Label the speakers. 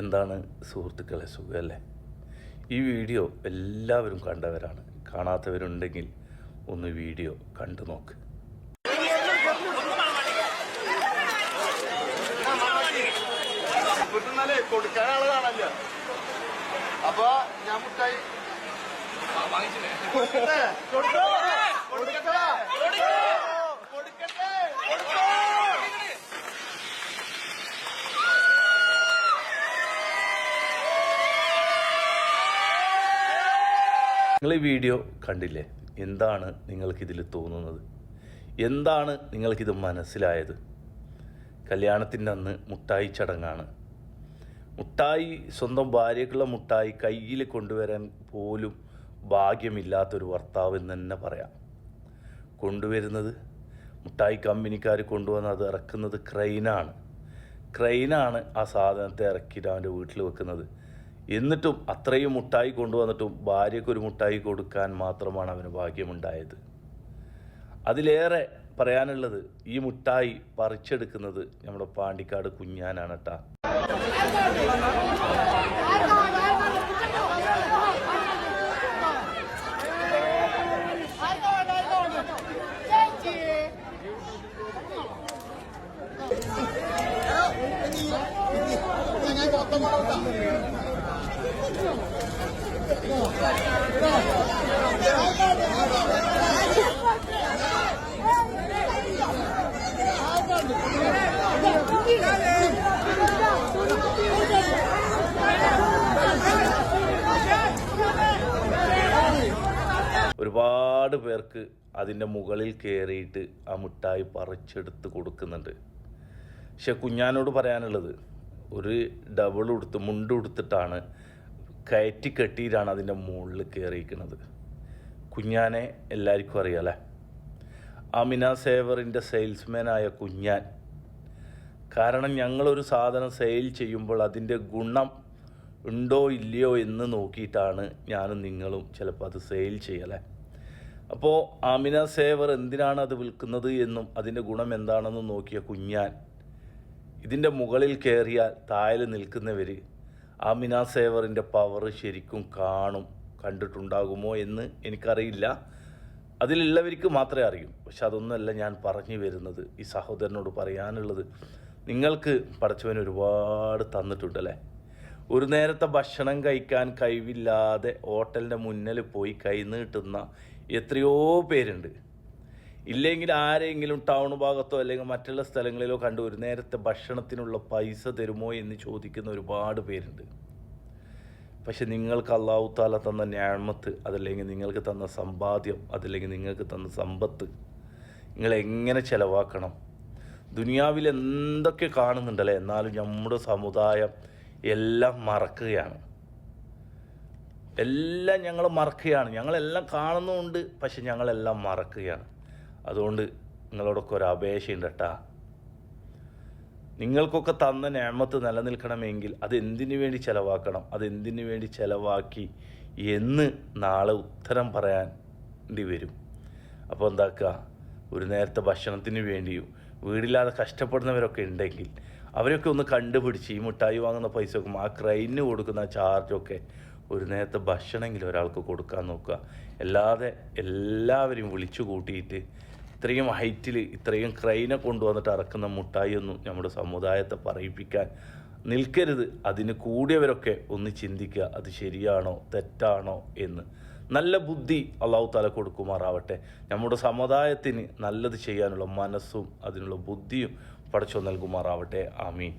Speaker 1: എന്താണ് സുഹൃത്തുക്കളെ സുഖമല്ലേ ഈ വീഡിയോ എല്ലാവരും കണ്ടവരാണ്. കാണാത്തവരുണ്ടെങ്കിൽ ഒന്ന് വീഡിയോ കണ്ടു നോക്ക്.
Speaker 2: അപ്പൊ ഞാൻ മുട്ടായി?
Speaker 1: നിങ്ങൾ ഈ വീഡിയോ കണ്ടില്ലേ? എന്താണ് നിങ്ങൾക്കിതിൽ തോന്നുന്നത്? എന്താണ് നിങ്ങൾക്കിത് മനസ്സിലായത്? കല്യാണത്തിന്റെ അന്ന് മുട്ടായി ചടങ്ങാണ്. മുട്ടായി സ്വന്തം ഭാര്യക്കുള്ള മുട്ടായി കയ്യിൽ കൊണ്ടുവരാൻ പോലും ഭാഗ്യമില്ലാത്തൊരു ഭർത്താവ് എന്ന് തന്നെ പറയാം. കൊണ്ടുവരുന്നത് മുട്ടായി കമ്പനിക്കാർ കൊണ്ടുവന്ന് അത് ഇറക്കുന്നത് ക്രെയിനാണ്. ക്രെയിനാണ് ആ സാധനത്തെ ഇറക്കിയിട്ട് അവന്റെ വീട്ടിൽ വെക്കുന്നത്. എന്നിട്ടും അത്രയും മുട്ടായി കൊണ്ടുവന്നിട്ടും ഭാര്യയ്ക്കൊരു മുട്ടായി കൊടുക്കാൻ മാത്രമാണ് അവന് ഭാഗ്യമുണ്ടായത് അതിലേറെ പറയാനുള്ളത് ഈ മുട്ടായി പറിച്ചെടുക്കുന്നത് നമ്മുടെ പാണ്ടിക്കാട് കുഞ്ഞാനാണ് കേട്ടാ ഒരുപാട് പേർക്ക് അതിന്റെ മുകളിൽ കയറിയിട്ട് ആ മുട്ടായി പറിച്ചെടുത്ത് കൊടുക്കുന്നുണ്ട്. പക്ഷെ കുഞ്ഞാനോട് പറയാനുള്ളത് ഒരു ഡബിൾ ഉടുത്ത് മുണ്ട് ഉടുത്തിട്ടാണ് കയറ്റി കെട്ടിയിട്ടാണ് അതിന്റെ മുകളിൽ കയറിയിരിക്കുന്നത്. കുഞ്ഞാനെ എല്ലാവർക്കും അറിയാലേ അമിന സേവറിന്റെ സെയിൽസ്മാനായ കുഞ്ഞാൻ. കാരണം ഞങ്ങളൊരു സാധനം സെയിൽ ചെയ്യുമ്പോൾ അതിന്റെ ഗുണം ഉണ്ടോ ഇല്ലയോ എന്ന് നോക്കിയിട്ടാണ് ഞാനും നിങ്ങളും ചിലപ്പോൾ അത് സെയിൽ ചെയ്യലേ അപ്പോൾ ആമിന സേവർ എന്തിനാണ് അത് വിൽക്കുന്നത് എന്നും അതിന്റെ ഗുണം എന്താണെന്നും നോക്കിയ കുഞ്ഞാൻ ഇതിന്റെ മുകളിൽ കയറിയാൽ താഴെ നിൽക്കുന്നവർ ആമിന സേവറിന്റെ പവർ ശരിക്കും കാണും കണ്ടിട്ടുണ്ടാകുമോ എന്ന് എനിക്കറിയില്ല. അതിലുള്ളവർക്ക് മാത്രമേ അറിയൂ. പക്ഷെ അതൊന്നുമല്ല ഞാൻ പറഞ്ഞു വരുന്നത് ഈ സഹോദരനോട് പറയാനുള്ളത്. നിങ്ങൾക്ക് പടച്ചവൻ ഒരുപാട് തന്നിട്ടുണ്ടല്ലേ ഒരു നേരത്തെ ഭക്ഷണം കഴിക്കാൻ കഴിവില്ലാതെ ഹോട്ടലിന്റെ മുന്നിൽ പോയി കൈ നീട്ടുന്ന എത്രയോ പേരുണ്ട്. ഇല്ലെങ്കിൽ ആരെങ്കിലും ടൗൺ ഭാഗത്തോ അല്ലെങ്കിൽ മറ്റുള്ള സ്ഥലങ്ങളിലോ കണ്ടു ഒരു നേരത്തെ ഭക്ഷണത്തിനുള്ള പൈസ തരുമോ എന്ന് ചോദിക്കുന്ന ഒരുപാട് പേരുണ്ട്. പക്ഷെ നിങ്ങൾക്ക് അള്ളാഹു താല തന്ന ഞാമത്ത് അതല്ലെങ്കിൽ നിങ്ങൾക്ക് തന്ന സമ്പാദ്യം അതല്ലെങ്കിൽ നിങ്ങൾക്ക് തന്ന സമ്പത്ത് നിങ്ങൾ എങ്ങനെ ചിലവാക്കണം? ദുനിയാവിൽ എന്തൊക്കെ കാണുന്നുണ്ടല്ലേ? എന്നാലും നമ്മുടെ സമുദായം എല്ലാം മറക്കുകയാണ്. എല്ലാം ഞങ്ങൾ മറക്കുകയാണ്. ഞങ്ങളെല്ലാം കാണുന്നുമുണ്ട് പക്ഷെ ഞങ്ങളെല്ലാം മറക്കുകയാണ്. അതുകൊണ്ട് നിങ്ങളോടൊക്കെ ഒരു അപേക്ഷയുണ്ട് കേട്ടാ നിങ്ങൾക്കൊക്കെ തന്ന ഞാമത്ത് നിലനിൽക്കണമെങ്കിൽ അത് എന്തിനു വേണ്ടി ചിലവാക്കണം? അതെന്തിനു വേണ്ടി ചിലവാക്കി? എന്ന് നാളെ ഉത്തരം പറയേണ്ടി വരും. അപ്പോൾ എന്താക്കുക ഒരു നേരത്തെ ഭക്ഷണത്തിന് വേണ്ടിയും വീടില്ലാതെ കഷ്ടപ്പെടുന്നവരൊക്കെ ഉണ്ടെങ്കിൽ അവരൊക്കെ ഒന്ന് കണ്ടുപിടിച്ച് ഈ മിഠായി വാങ്ങുന്ന പൈസക്കും ആ ക്രൈനിന് കൊടുക്കുന്ന ചാർജൊക്കെ ഒരു നേരത്തെ ഭക്ഷണമെങ്കിലും ഒരാൾക്ക് കൊടുക്കാൻ നോക്കുക. അല്ലാതെ എല്ലാവരെയും വിളിച്ചു കൂട്ടിയിട്ട് ഇത്രയും ഹൈറ്റിൽ ഇത്രയും ക്രൈനെ കൊണ്ടുവന്നിട്ട് ഇറക്കുന്ന മുട്ടായിയൊന്നും നമ്മുടെ സമുദായത്തെ പറയിപ്പിക്കാൻ നിൽക്കരുത്. അതിന് കൂടിയവരൊക്കെ ഒന്ന് ചിന്തിക്കുക അത് ശരിയാണോ തെറ്റാണോ എന്ന്. നല്ല ബുദ്ധി അള്ളാഹു താല കൊടുക്കുമാറാവട്ടെ. നമ്മുടെ സമുദായത്തിന് നല്ലത് ചെയ്യാനുള്ള മനസ്സും അതിനുള്ള ബുദ്ധിയും പടച്ചു നൽകുമാറാവട്ടെ. ആമീൻ.